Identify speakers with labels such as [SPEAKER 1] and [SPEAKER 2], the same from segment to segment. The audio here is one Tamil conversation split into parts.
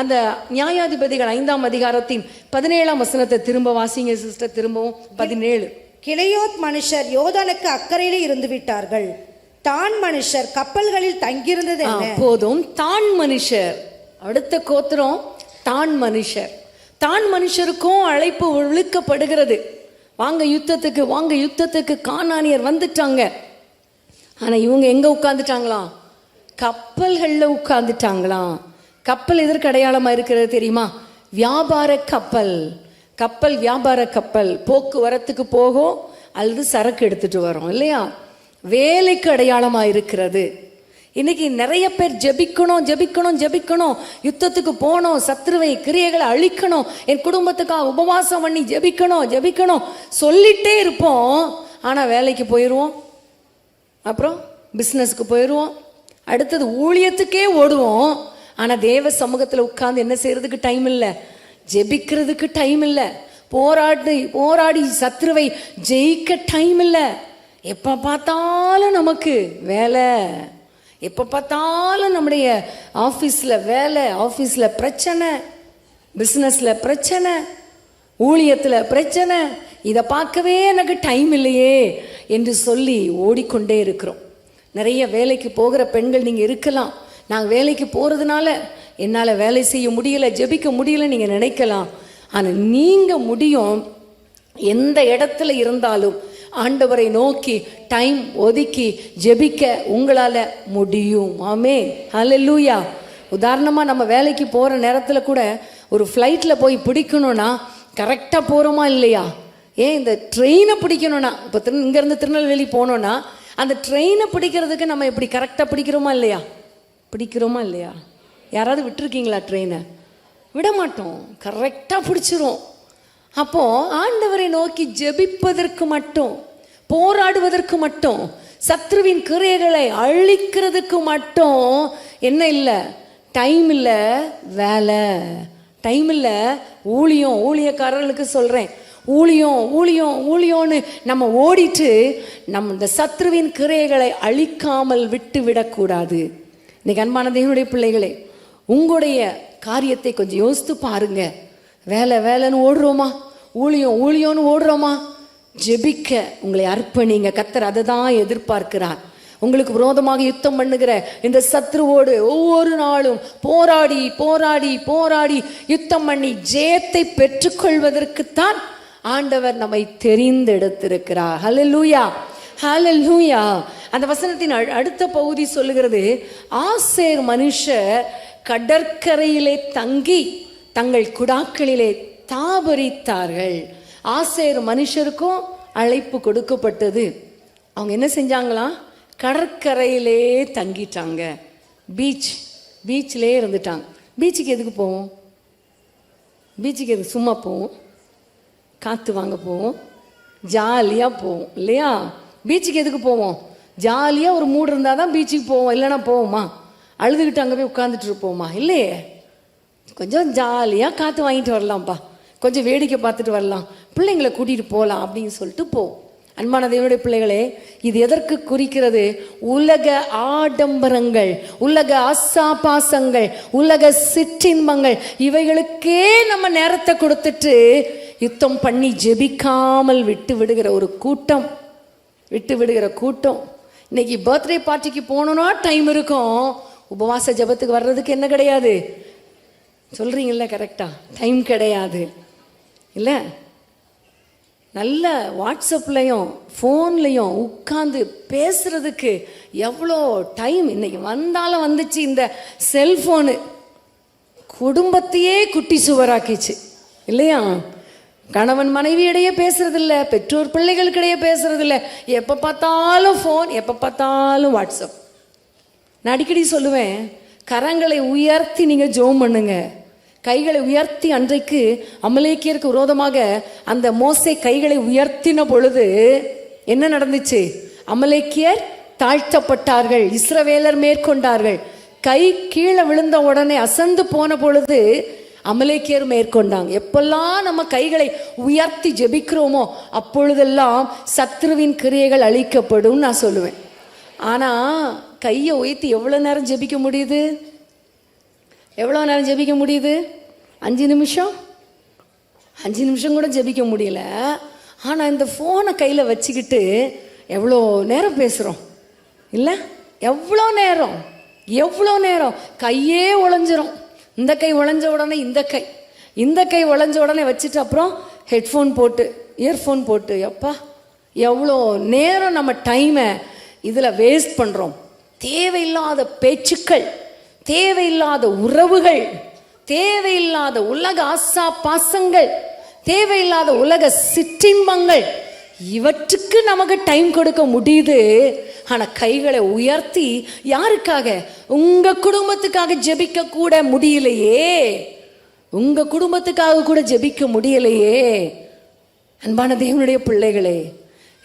[SPEAKER 1] அந்த நியாயாதிபதிகள் ஐந்தாம் அதிகாரத்தின் பதினேழாம் வசனத்தை திரும்ப வாசிங்க சிஸ்டர் திரும்பவும் பதினேழு.
[SPEAKER 2] கிளையோத் மனுஷர் யோர்தானுக்கு அக்கறையிலே இருந்து விட்டார்கள் தான் மனுஷர் கப்பல்களில் தங்கியிருந்தது
[SPEAKER 1] போதும். தான் மனுஷர். அடுத்த கோத்திரம் தான் மனுஷர். தான் மனுஷருக்கும் அழைப்பு விழுக்கப்படுகிறது வாங்க யுத்தத்துக்கு வாங்க யுத்தத்துக்கு கானானியர் வந்துட்டாங்க. ஆனா இவங்க எங்க உட்கார்ந்துட்டாங்களாம்? கப்பல்கள்ல உட்கார்ந்துட்டாங்களாம். கப்பல் எதற்கு அடையாளமாக இருக்கிறது தெரியுமா? வியாபார கப்பல். கப்பல் வியாபார கப்பல். போக்குவரத்துக்கு போகும் அல்லது சரக்கு எடுத்துட்டு வரோம் இல்லையா? வேலைக்கு அடையாளமாக இருக்கிறது. இன்னைக்கு நிறைய பேர் ஜெபிக்கணும் ஜெபிக்கணும் ஜெபிக்கணும். யுத்தத்துக்கு போகணும் சத்ருவை கிரியைகளை அழிக்கணும். என் குடும்பத்துக்காக உபவாசம் பண்ணி ஜெபிக்கணும் ஜெபிக்கணும். சொல்லிட்டே இருப்போம் ஆனால் வேலைக்கு போயிடுவோம் அப்புறம் பிஸ்னஸ்க்கு போயிடுவோம் அடுத்தது ஊழியத்துக்கே ஓடுவோம். ஆனால் தேவ சமூகத்தில் உட்கார்ந்து என்ன செய்யறதுக்கு டைம் இல்லை? ஜெபிக்கிறதுக்கு டைம் இல்லை. போராடி போராடி சத்ருவை ஜெயிக்க டைம் இல்லை. எப்போ பார்த்தாலும் நமக்கு வேலை. எப்போ பார்த்தாலும் நம்முடைய ஆஃபீஸில் வேலை ஆஃபீஸில் பிரச்சனை பிஸ்னஸில் பிரச்சனை ஊழியத்தில் பிரச்சனை இதை பார்க்கவே எனக்கு டைம் இல்லையே என்று சொல்லி ஓடிக்கொண்டே இருக்கிறோம். நிறைய வேலைக்கு போகிற பெண்கள் நீங்கள் இருக்கலாம். நாங்கள் வேலைக்கு போகிறதுனால என்னால் வேலை செய்ய முடியல ஜெபிக்க முடியல நீங்கள் நினைக்கலாம். ஆனால் நீங்கள் முடியும் எந்த இடத்துல இருந்தாலும் ஆண்டவரை நோக்கி டைம் ஒதுக்கி ஜெபிக்க உங்களால் முடியும். ஆமே ஹalleluya உதாரணமாக நம்ம வேலைக்கு போகிற நேரத்தில் கூட ஒரு ஃப்ளைட்டில் போய் பிடிக்கணும்னா கரெக்டாக போகிறோமா இல்லையா? ஏன் இந்த ட்ரெயினை பிடிக்கணும்னா இப்போ திரு இங்கேருந்து திருநெல்வேலி போனோன்னா அந்த ட்ரெயினை பிடிக்கிறதுக்கு நம்ம எப்படி கரெக்டாக பிடிக்கிறோமா இல்லையா? பிடிக்கிறோமா இல்லையா? யாராவது விட்டுருக்கீங்களா ட்ரெயினை விட மாட்டோம் கரெக்டாக பிடிச்சிரும். அப்போது ஆண்டவரை நோக்கி ஜெபிப்பதற்கு மட்டும் போராடுவதற்கு மட்டும் சத்ருவின் கிரியைகளை அழிக்கிறதுக்கு மட்டும் என்ன இல்லை? டைம் இல்லை வேலை. டைம் இல்லை ஊழியம். ஊழியக்காரர்களுக்கு சொல்கிறேன் ஊழியம் ஊழியம் ஊழியம்னு நம்ம ஓடிட்டு நம்ம இந்த சத்ருவின் கிரையைகளை அழிக்காமல் விட்டு விடக்கூடாது. இன்னைக்கு அன்பான தேவனுடைய பிள்ளைகளே உங்களுடைய காரியத்தை கொஞ்சம் யோசித்து பாருங்க. வேலை வேலைன்னு ஓடுறோமா? ஊழியம் ஊழியம்னு ஓடுறோமா? ஜெபிக்க உங்களை அர்ப்பணிங்க. கத்தர் அதை தான் எதிர்பார்க்கிறார். உங்களுக்கு விரோதமாக யுத்தம் பண்ணுகிற இந்த சத்ருவோடு ஒவ்வொரு நாளும் போராடி போராடி போராடி யுத்தம் பண்ணி ஜெயத்தை பெற்றுக்கொள்வதற்குத்தான் ஆண்டவர் நம்மை தெரிந்தெடுத்திருக்கிறார். ஹலு லூயா அந்த வசனத்தின் அடுத்த பகுதி சொல்லுகிறது ஆசேர் மனுஷர் கடற்கரையிலே தங்கி தங்கள் குடாக்களிலே தாபரித்தார்கள். ஆசேர் மனுஷருக்கும் அழைப்பு கொடுக்கப்பட்டது. அவங்க என்ன செஞ்சாங்களாம் கடற்கரையிலே தங்கிட்டாங்க. பீச் பீச்சிலே இருந்துட்டாங்க. பீச்சுக்கு எதுக்கு போவோம்? பீச்சுக்கு எதுக்கு சும்மா போவோம்? காற்று வாங்க போவோம். ஜாலியாக போவோம். இல்லையா? பீச்சுக்கு எதுக்கு போவோம்? ஜாலியாக ஒரு மூடு இருந்தால் தான் பீச்சுக்கு போவோம்? இல்லைன்னா போவோமா? அழுதுகிட்டு அங்கே போய் உட்காந்துட்டு இருப்போமா? இல்லையே. கொஞ்சம் ஜாலியாக காற்று வாங்கிட்டு வரலாம்ப்பா. கொஞ்சம் வேடிக்கை பார்த்துட்டு வரலாம். பிள்ளைங்களை கூட்டிகிட்டு போகலாம் அப்படின்னு சொல்லிட்டு போவோம். அன்பான தேவனுடைய பிள்ளைகளே இது எதற்கு குறிக்கிறது? உலக ஆடம்பரங்கள் உலக ஆசாபாசங்கள் உலக சிற்றின்பங்கள் இவைகளுக்கே நம்ம நேரத்தை கொடுத்துட்டு யுத்தம் பண்ணி ஜெபிக்காமல் விட்டு விடுகிற ஒரு கூட்டம் விட்டு விடுகிற கூட்டம். இன்னைக்கு பர்த்டே பார்ட்டிக்கு போகணுன்னா டைம் இருக்கும். உபவாச ஜெபத்துக்கு வர்றதுக்கு என்ன கிடையாது? சொல்றீங்கல்ல கரெக்டா டைம் கிடையாது. இல்லை? நல்ல வாட்ஸ்அப்லையும் ஃபோன்லையும் உட்காந்து பேசுறதுக்கு எவ்வளோ டைம் இன்னைக்கு வந்தாலும் வந்துச்சு இந்த செல்ஃபோனு குடும்பத்தையே குட்டி சுவராக்கிச்சு. இல்லையா? கணவன் மனைவியிடையே பேசுறதில்ல பெற்றோர் பிள்ளைகளுக்கிடையே பேசுறதில்ல. எப்போ பார்த்தாலும் ஃபோன் எப்போ பார்த்தாலும் வாட்ஸ்அப் நான் அடிக்கடி சொல்லுவேன் கரங்களை உயர்த்தி நீங்கள் ஜோம் பண்ணுங்க. கைகளை உயர்த்தி அன்றைக்கு அமலேக்கியருக்கு விரோதமாக அந்த மோசை கைகளை உயர்த்தின பொழுது என்ன நடந்துச்சு? அமலேக்கியர் தாழ்த்தப்பட்டார்கள் இஸ்ரவேலர் மேற்கொண்டார்கள். கை கீழே விழுந்த உடனே அசந்து போன பொழுது அமலேக்கியர் மேற்கொண்டாங்க. எப்பெல்லாம் நம்ம கைகளை உயர்த்தி ஜெபிக்கிறோமோ அப்பொழுதெல்லாம் சத்ருவின் கிரியைகள் அழிக்கப்படும் நான் சொல்லுவேன். ஆனா கையை உயர்த்தி எவ்வளோ நேரம் ஜெபிக்க முடியுது? எவ்வளோ நேரம் ஜெபிக்க முடியுது? அஞ்சு நிமிஷம்? அஞ்சு நிமிஷம் கூட ஜெபிக்க முடியல. ஆனால் இந்த ஃபோனை கையில் வச்சுக்கிட்டு எவ்வளோ நேரம் பேசுகிறோம் இல்லை? எவ்வளோ நேரம்? எவ்வளோ நேரம்? கையே உழைஞ்சிரும். இந்த கை உழைஞ்ச உடனே இந்த கை. இந்த கை உழைஞ்ச உடனே வச்சுட்டு அப்புறம் ஹெட்ஃபோன் போட்டு இயர்ஃபோன் போட்டு எப்பா எவ்வளோ நேரம் நம்ம டைமை இதில் வேஸ்ட் பண்ணுறோம் தேவையில்லாத பேச்சுக்கள் தேவையில்லாத உறவுகள் தேவையில்லாத உலக ஆசா பாசங்கள் தேவையில்லாத உலக சிற்றின்பங்கள் இவற்றுக்கு நமக்கு டைம் கொடுக்க முடியுது. ஆனால் கைகளை உயர்த்தி யாருக்காக? உங்கள் குடும்பத்துக்காக ஜெபிக்க கூட முடியலையே. உங்கள் குடும்பத்துக்காக கூட ஜெபிக்க முடியலையே. அன்பான தேவனுடைய பிள்ளைகளே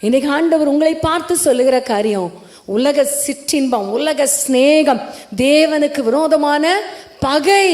[SPEAKER 1] இன்னைக்கு ஆண்டவர் உங்களை பார்த்து சொல்லுகிற காரியம் உலக சிற்றின்பம் உலக சிநேகம் தேவனுக்கு விரோதமான பகை.